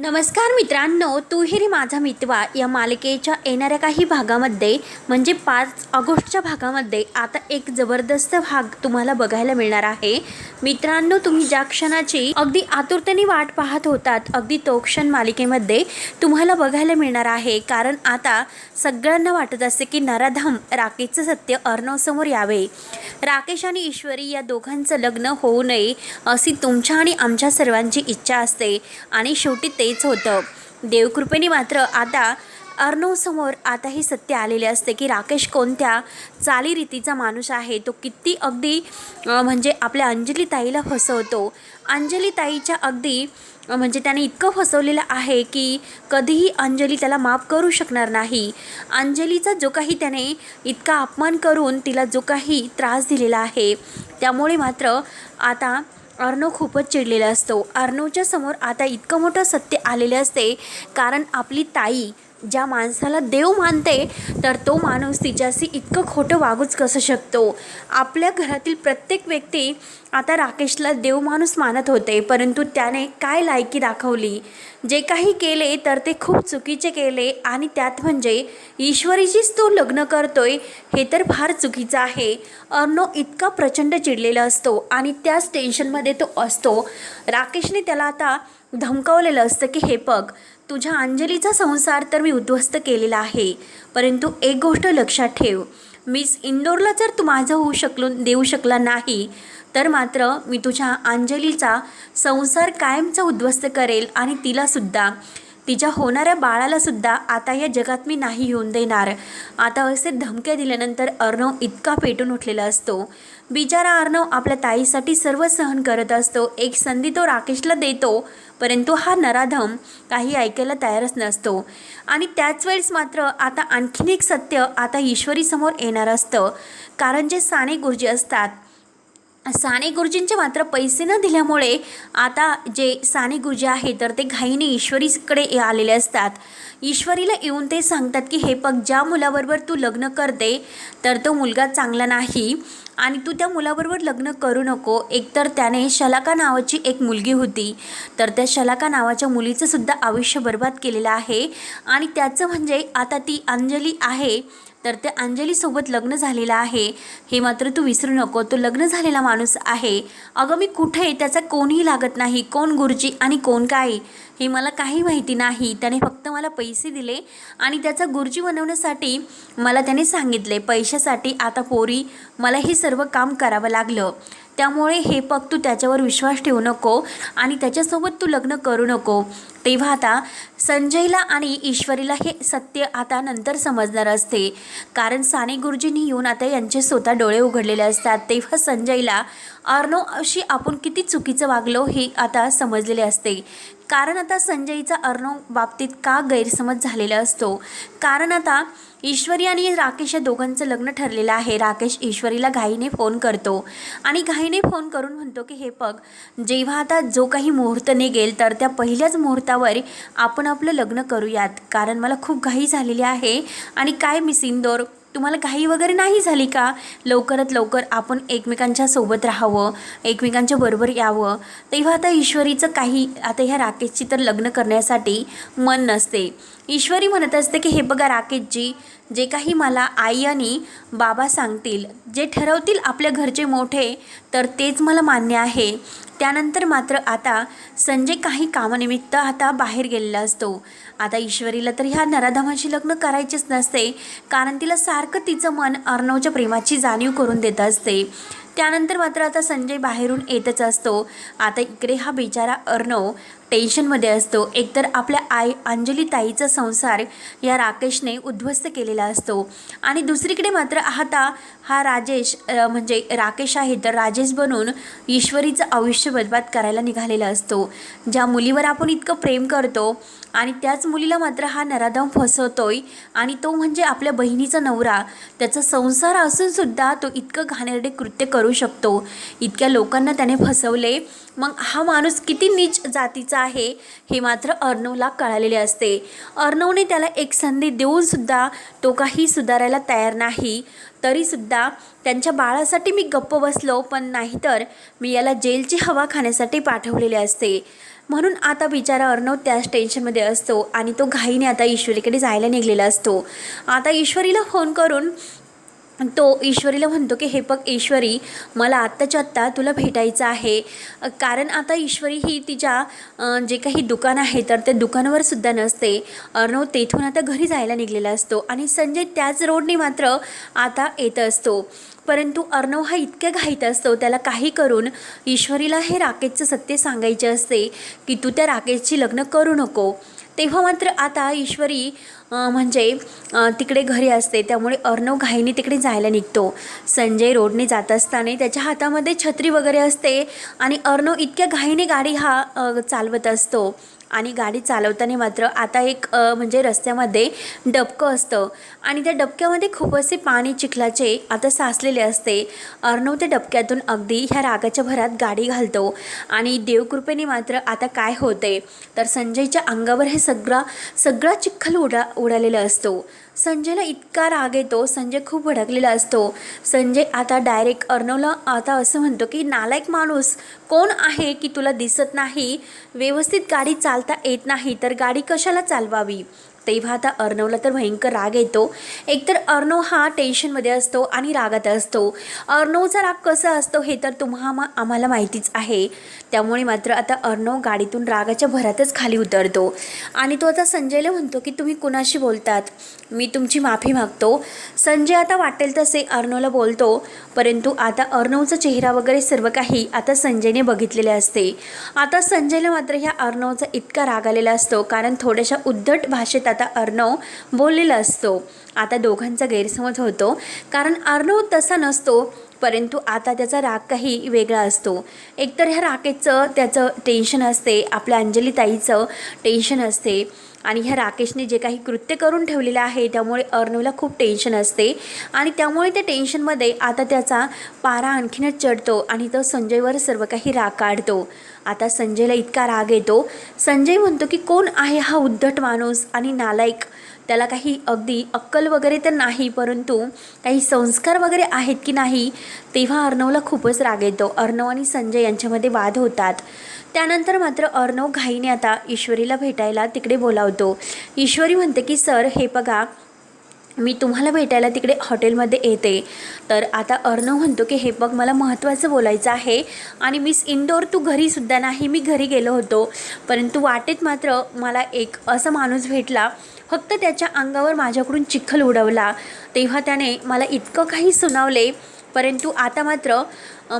नमस्कार मित्रांनो तुहिरी माझा मितवा या मालिकेच्या येणाऱ्या काही भागामध्ये म्हणजे पाच ऑगस्टच्या भागामध्ये आता एक जबरदस्त भाग तुम्हाला बघायला मिळणार आहे. मित्रांनो तुम्ही ज्या क्षणाची अगदी आतुरतेने वाट पाहत होतात अगदी तो क्षण मालिकेमध्ये तुम्हाला बघायला मिळणार आहे. कारण आता सगळ्यांना वाटत असते की नराधम राकेशचं सत्य अर्णवसमोर यावे. राकेश आणि ईश्वरी या दोघांचं लग्न होऊ नये अशी तुमच्या आणि आमच्या सर्वांची इच्छा असते. आणि शेवटी ते तेच होतं. देवकृपेने मात्र आता अर्णवसमोर आता हे सत्य आलेले असते की राकेश कोणत्या चालीरीतीचा माणूस आहे? तो किती अगदी म्हणजे आपल्या अंजली ताईला फसवतो. अंजली ताईच्या अगदी म्हणजे त्याने इतकं फसवलेलं आहे की कधीही अंजली त्याला माफ करू शकणार नाही. अंजलीचा जो काही त्याने इतका अपमान करून तिला जो काही त्रास दिलेला आहे त्यामुळे मात्र आता अर्णव खूपच चिडलेला असतो. अर्णवच्या समोर आता इतकं मोठं सत्य आलेले असते. कारण आपली ताई ज्या माणसाला देव मानते तर तो माणूस तिच्याशी इतकं खोटं वागूच कसं शकतो? आपल्या घरातील प्रत्येक व्यक्ती आता राकेशला देव माणूस मानत होते परंतु त्याने काय लायकी दाखवली? जे काही केले तर ते खूप चुकीचे केले आणि त्यात म्हणजे ईश्वरीचीच तो लग्न करतोय हे तर फार चुकीचं आहे. अर्णव इतका प्रचंड चिडलेला असतो आणि त्याच टेन्शनमध्ये तो असतो. राकेशने त्याला आता धमकावलेलं असतं की हे बघ तुझ्या अंजलीचा संसार तर मी उद्ध्वस्त केलेला आहे. परंतु एक गोष्ट लक्षात ठेव. मिस इंदोरला जर तू माझं होऊ शकलो देऊ शकला नाही तर मात्र मी तुझ्या अंजलीचा संसार कायमचा उद्ध्वस्त करेल आणि तिलासुद्धा. तिच्या होणाऱ्या बाळाला सुद्धा आता या जगात मी नाही येऊन देणार. आता असे धमक्या दिल्यानंतर अर्णव इतका पेटून उठलेला असतो. बिचारा अर्णव आपल्या ताईसाठी सर्व सहन करत असतो. एक संधी तो राकेशला देतो परंतु हा नराधम काही ऐकायला तयारच नसतो. आणि त्याच वेळेस मात्र आता आणखीन एक सत्य आता ईश्वरीसमोर येणार असतं. कारण जे साने गुरुजी असतात साने गुरुजींचे मात्र पैसे न दिल्यामुळे आता जे साने गुरुजी आहे तर ते घाईने ईश्वरीकडे आलेले असतात. ईश्वरीला येऊन ते सांगतात की हे पग ज्या मुलाबरोबर तू लग्न करते तर तो मुलगा चांगला नाही आणि तू त्या मुलाबरोबर लग्न करू नको. एकतर त्याने शलाका नावाची एक मुलगी होती तर त्या शलाका नावाच्या मुलीचं सुद्धा आयुष्य बर्बाद केलेलं आहे आणि त्याचं म्हणजे आता ती अंजली आहे तर त्या अंजलीसोबत लग्न झालेलं आहे. हे मात्र तू विसरू नको. तो लग्न झालेला माणूस आहे. अगं मी कुठे त्याचा कोणीही लागत नाही. कोण गुरुजी आणि कोण काय? हे मला काही माहिती नाही. त्याने फक्त मला पैसे दिले आणि त्याचा गुरुजी बनवण्यासाठी मला त्याने सांगितले. पैशासाठी आता पोरी मला हे सर्व काम करावं लागलं. त्यामुळे हे पग तू त्याच्यावर विश्वास ठेवू नको आणि त्याच्यासोबत तू लग्न करू नको. तेव्हा आता संजयला आणि ईश्वरीला हे सत्य आता नंतर समजणार असते. कारण साने गुरुजींनी येऊन आता यांचे स्वतः डोळे उघडलेले असतात. तेव्हा संजयला अर्णव अशी आपण किती चुकीचं वागलो हे आता समजलेले असते. कारण आता संजयचा अर्णव बाबतीत का गैरसमज झालेला असतो? कारण आता ईश्वरी आणि राकेश या दोघांचं लग्न ठरलेलं आहे. राकेश ईश्वरीला घाईने फोन करतो आणि घाईने फोन करून म्हणतो की हे पग जेव्हा आता जो काही मुहूर्त निघेल तर त्या पहिल्याच मुहूर्तावर आपण आपलं लग्न करूयात. कारण मला खूप घाई झालेली आहे आणि काय मिस इंदोर तुम्हाला घाई वगैरे नाही झाली का? लवकरात लवकर आपण एकमेकांच्या सोबत राहावं एकमेकांच्या बरोबर यावं. तेव्हा आता ईश्वरीचं काही आता ह्या राकेशची तर लग्न करण्यासाठी मन नसते. ईश्वरी म्हणत असते की हे बघा राकेशजी जे काही मला आई आणि बाबा सांगतील जे ठरवतील आपल्या घरचे मोठे तर तेच मला मान्य आहे. त्यानंतर मात्र आता संजय काही कामानिमित्त आता बाहेर गेलेला असतो. आता ईश्वरीला तर ह्या नराधमाशी लग्न करायचेच नसते कारण तिला सारखं तिचं मन अर्णवच्या प्रेमाची जाणीव करून देत असते. त्यानंतर मात्र आता संजय बाहेरून येतच असतो. आता इकडे हा बिचारा अर्णव टेन्शनमध्ये असतो. एकतर आपल्या आई अंजली ताईचा संसार या राकेशने उद्ध्वस्त केलेला असतो. आणि दुसरीकडे मात्र आता हा राजेश म्हणजे राकेश आहे तर राजेश बनून ईश्वरीचं आयुष्य बदबाद करायला निघालेला असतो. ज्या मुलीवर आपण इतकं प्रेम करतो आणि त्याच मुलीला मात्र हा नराधम फसवतोय आणि तो म्हणजे आपल्या बहिणीचा नवरा त्याचा संसार असूनसुद्धा तो इतकं घाणेरडे कृत्य करू शकतो. इतक्या लोकांना त्याने फसवले. मग हा माणूस किती नीच जातीचा आहे हे मात्र अर्णवला कळालेले असते. अर्णवने त्याला एक संधी देऊन सुद्धा तो काही सुधारायला तयार नाही. तरीसुद्धा त्यांच्या बाळासाठी मी गप्प बसलो पण नाहीतर मी याला जेलची हवा खाण्यासाठी पाठवलेले असते. म्हणून आता बिचारा अर्णव त्याच टेन्शनमध्ये असतो आणि तो घाईने आता ईश्वरीकडे जायला निघलेला असतो. आता ईश्वरीला फोन करून तो ईश्वरीला म्हणतो की हे बघ ईश्वरी मला आत्ताच्या आत्ता तुला भेटायचं आहे. कारण आता ईश्वरी ही तिच्या जे काही दुकान आहे तर त्या दुकानावर सुद्धा नसते. अर्णव तेथून आता घरी जायला निघलेला असतो आणि संजय त्याच रोडने मात्र आता येत असतो. परंतु अर्णव हा इतक्या घाईत असतो त्याला काही करून ईश्वरीला हे राकेशचं सत्य सांगायचे असते की तू त्या राकेशची लग्न करू नको. तेव्हा मात्र आता ईश्वरी म्हणजे तिकडे घरी असते त्यामुळे अर्णव घाईने तिकडे जायला निघतो. संजय रोडने जात असताना त्याच्या हातामध्ये छत्री वगैरे असते आणि अर्णव इतक्या घाईने गाडी हा चालवत असतो. आणि गाडी चालवताना मात्र आता एक म्हणजे रस्त्यामध्ये डबकं असतं. आणि त्या डबक्यामध्ये खूप असे पाणी चिखलाचे आता साचलेले असते. अर्णव त्या डबक्यातून अगदी ह्या रागाच्या भरात गाडी घालतो. आणि देवकृपेने मात्र आता काय होते तर संजयच्या अंगावर हे सगळा सगळा चिखल उडा उडालेला असतो. संजयला इतका राग येतो संजय खूप भडकलेला असतो. संजय आता डायरेक्ट अर्णवला आता असं म्हणतो की नालायक माणूस कोण आहे की तुला दिसत नाही? व्यवस्थित गाडी चालता येत नाही तर गाडी कशाला चालवावी? तेव्हा आता अर्णवला तर भयंकर राग येतो. एकतर अर्णव हा टेन्शनमध्ये असतो आणि रागात असतो. अर्णवचा राग कसा असतो हे तर तुम्हा आम्हाला माहितीच आहे. त्यामुळे मात्र आता अर्णव गाडीतून रागाच्या भरातच खाली उतरतो. आणि तो आता संजयला म्हणतो की तुम्ही कुणाशी बोलतात? मी तुमची माफी मागतो. संजय आता वाटेल तसे अर्णवला बोलतो परंतु आता अर्णवचा चेहरा वगैरे सर्व काही आता संजयने बघितलेले असते. आता संजयला मात्र ह्या अर्णवचा इतका राग आलेला असतो कारण थोड्याशा उद्धट भाषेत आता अर्णव बोललेला असतो. आता दोघांचा गैरसमज होतो. कारण अर्णव तसा नसतो परंतु आता त्याचा राग काही वेगळा असतो. एकतर ह्या राकेशचं त्याचं टेन्शन असते आपल्या अंजली ताईचं टेन्शन असते. आणि ह्या राकेशने जे काही कृत्य करून ठेवलेलं आहे त्यामुळे अर्णवला खूप टेन्शन असते. आणि त्यामुळे त्या टेन्शनमध्ये आता त्याचा पारा आणखीनच चढतो आणि तो संजयवर सर्व काही राग काढतो. आता संजयला इतका राग येतो. संजय म्हणतो की कोण आहे हा उद्धट माणूस आणि नालायक? त्याला काही अगदी अक्कल वगैरे तर नाही परंतु काही संस्कार वगैरे आहेत की नाही? तेव्हा अर्णवला खूपच राग येतो. अर्णव आणि संजय यांच्यामध्ये वाद होतात. त्यानंतर मात्र अर्णव घाईने आता ईश्वरीला भेटायला तिकडे बोलावतो. ईश्वरी म्हणते की सर हे बघा मी तुम्हाला भेटायला तिकडे हॉटेलमध्ये येते. तर आता अर्णव म्हणतो की हे बघ मला महत्त्वाचं बोलायचं आहे आणि मिस इंडोर तू घरीसुद्धा नाही मी घरी गेलो होतो. परंतु वाटेत मात्र मला एक असा माणूस भेटला फक्त त्याच्या अंगावर माझ्याकडून चिखल उडवला. तेव्हा त्याने मला इतकं काही सुनावले परंतु आता मात्र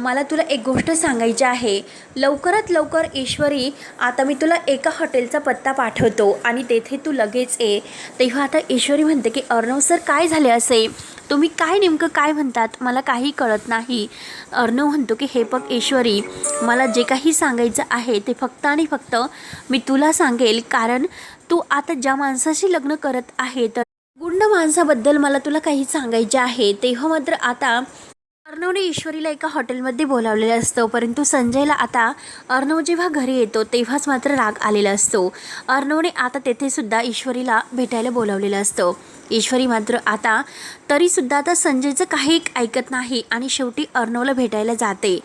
मला तुला एक गोष्ट सांगायची आहे. लवकरात लवकर ईश्वरी आता मी तुला एका हॉटेलचा पत्ता पाठवतो आणि तेथे तू लगेच ये. तेव्हा आता ईश्वरी म्हणते की अर्णव सर काय झाले असे? तुम्ही काय नेमकं काय म्हणतात? मला काही कळत नाही. अर्णव म्हणतो की हे बघ ईश्वरी मला जे काही सांगायचं आहे ते फक्त आणि फक्त मी तुला सांगेल. कारण तू आता ज्या माणसाशी लग्न करत आहे तर गुंड माणसाबद्दल मला तुला काही सांगायचे आहे. तेव्हा मात्र आता अर्णवने ईश्वरीला एका हॉटेलमध्ये बोलावलेलं असतं परंतु संजयला आता अर्णव जेव्हा घरी येतो तेव्हाच मात्र राग आलेला असतो. अर्णवने आता तेथेसुद्धा ईश्वरीला भेटायला बोलावलेलं असतं. ईश्वरी मात्र आता तरीसुद्धा आता संजयचं काही ऐकत नाही आणि शेवटी अर्णवला भेटायला जाते.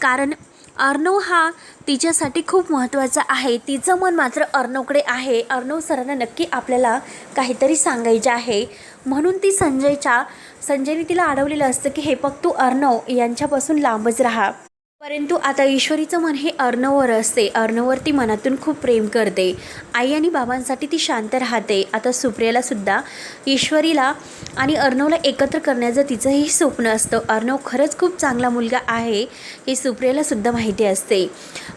कारण अर्णव हा तिच्यासाठी खूप महत्त्वाचा आहे. तिचं मन मात्र अर्णवकडे आहे. अर्णव सरांना नक्की आपल्याला काहीतरी सांगायचं आहे. म्हणून ती संजयच्या संजयने तिला अडवलेलं असतं की हे बघ तू अर्णव यांच्यापासून लांबच राहा. परंतु आता ईश्वरीचं मन हे अर्णवर असते. अर्णवरती मनातून खूप प्रेम करते. आई आणि बाबांसाठी ती शांत राहते. आता सुप्रियाला सुद्धा ईश्वरीला आणि अर्णवला एकत्र करण्याचं तिचंही स्वप्न असतं. अर्णव खरंच खूप चांगला मुलगा आहे हे सुप्रियाला सुद्धा माहिती असते.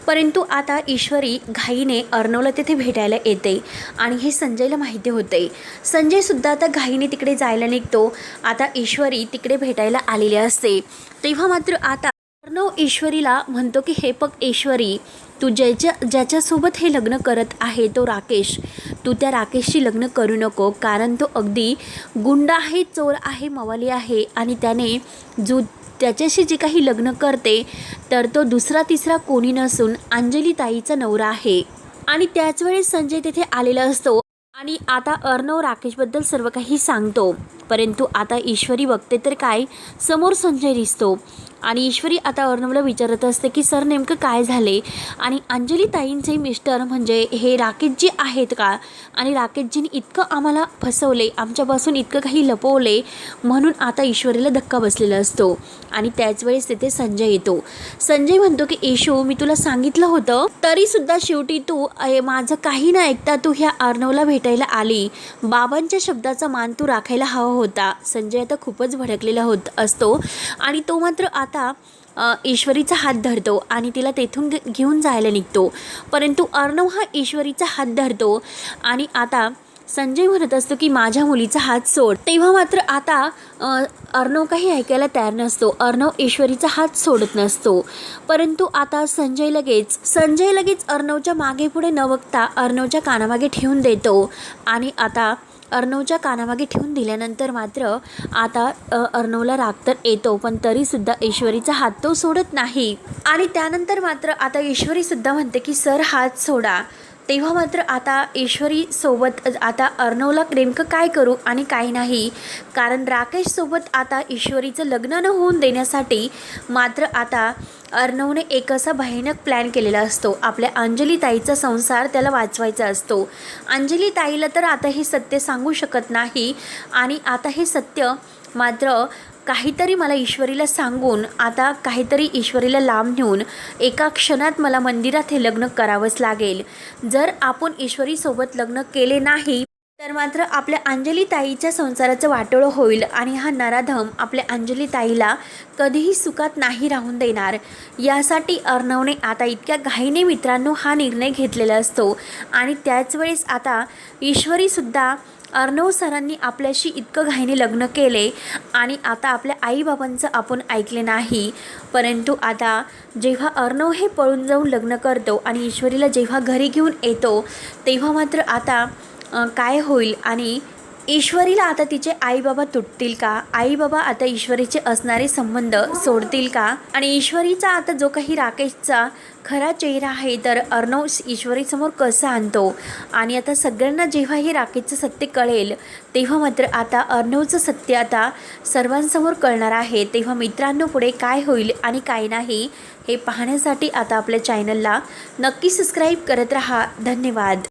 परंतु आता ईश्वरी घाईने अर्णवला तिथे भेटायला येते आणि हे संजयला माहिती होते. संजयसुद्धा आता घाईने तिकडे जायला निघतो. आता ईश्वरी तिकडे भेटायला आलेली असते. तेव्हा मात्र आता अर्णव ईश्वरीला म्हणतो की हे बघ ईश्वरी तू ज्याच्या ज्याच्यासोबत हे लग्न करत आहे तो राकेश. तू त्या राकेशशी लग्न करू नको कारण तो अगदी गुंड आहे चोर आहे मवाली आहे आणि त्याने जो त्याच्याशी जे काही लग्न करते तर तो दुसरा तिसरा कोणी नसून अंजली ताईचा नवरा आहे. आणि त्याच वेळेस संजय तेथे आलेला असतो. आणि आता अर्णव राकेशबद्दल सर्व काही सांगतो. परंतु आता ईश्वरी बघते तर काय? समोर संजय दिसतो. आणि ईश्वरी आता अर्णवला विचारत असते की सर नेमकं काय झाले? आणि अंजली ताईंचे मिस्टर म्हणजे हे राकेशजी आहेत का? आणि राकेशजीने इतकं आम्हाला फसवले आमच्यापासून इतकं काही लपवले म्हणून आता ईश्वरीला धक्का बसलेला असतो. आणि त्याच वेळेस तिथे संजय येतो. संजय म्हणतो की येशू मी तुला सांगितलं होतं तरीसुद्धा शेवटी तू माझं काही न ऐकता तू ह्या अर्णवला भेटायला आली. बाबांच्या शब्दाचा मान तू राखायला हवा होता. संजय आता खूपच भडकलेला होत असतो आणि तो मात्र आता ईश्वरीचा हात धरतो आणि तिला तेथून घे- घेऊन जायला निघतो. परंतु अर्णव हा ईश्वरीचा हात धरतो आणि आता संजय म्हणत असतो की माझ्या मुलीचा हात सोड. तेव्हा मात्र आता अर्णव काही ऐकायला तयार नसतो. अर्णव ईश्वरीचा हात सोडत नसतो. परंतु आता संजय लगेच संजय लगेच अर्णवच्या मागे पुढे न बघता अर्णवच्या कानामागे ठेवून देतो. आणि आता अर्णवच्या कानामागे ठेवून दिल्यानंतर मात्र आता अर्णवला राग तर येतो पण तरीसुद्धा ईश्वरीचा हात तो सोडत नाही. आणि त्यानंतर मात्र आता ईश्वरीसुद्धा म्हणते की सर हात सोडा. तेव्हा मात्र आता ईश्वरी सोबत आता अर्णवला नेमकं काय करू आणि काय नाही? कारण राकेशसोबत आता ईश्वरीचं लग्न न होऊन देण्यासाठी मात्र आता अर्णवने एक असा भयानक प्लॅन केलेला असतो. आपल्या अंजली ताईचा संसार त्याला वाचवायचा असतो. अंजली ताईला तर आता हे सत्य सांगू शकत नाही आणि आता हे सत्य मात्र काहीतरी मला ईश्वरीला सांगून आता काहीतरी ईश्वरीला लांब नेऊन एका क्षणात मला मंदिरात हे लग्न करावंच लागेल. जर आपण ईश्वरीसोबत लग्न केले नाही तर मात्र आपल्या अंजली ताईच्या संसाराचं वाटोळं होईल आणि हा नराधम आपल्या अंजली ताईला कधीही सुखात नाही राहून देणार. यासाठी अर्णवने आता इतक्या घाईने मित्रांनो हा निर्णय घेतलेला असतो आणि त्याच वेळेस आता ईश्वरीसुद्धा अर्णव सरांनी आपल्याशी इतकं घाईने लग्न केले आणि आता आपल्या आईबाबांचं आपण ऐकले नाही. परंतु आता जेव्हा अर्णव हे पळून जाऊन लग्न करतो आणि ईश्वरीला जेव्हा घरी घेऊन येतो तेव्हा मात्र आता काय होईल आणि ईश्वरीला आता तिचे आईबाबा तुटतील का? आईबाबा आता ईश्वरीचे असणारे संबंध सोडतील का? आणि ईश्वरीचा आता जो काही राकेशचा खरा चेहरा आहे तर अर्णव ईश्वरीसमोर कसं आणतो? आणि आता सगळ्यांना जेव्हा हे राकेशचं सत्य कळेल तेव्हा मात्र आता अर्णवचं सत्य आता सर्वांसमोर कळणार आहे. तेव्हा मित्रांनो पुढे काय होईल आणि काय नाही हे पाहण्यासाठी आता आपल्या चॅनलला नक्की सबस्क्राईब करत राहा. धन्यवाद.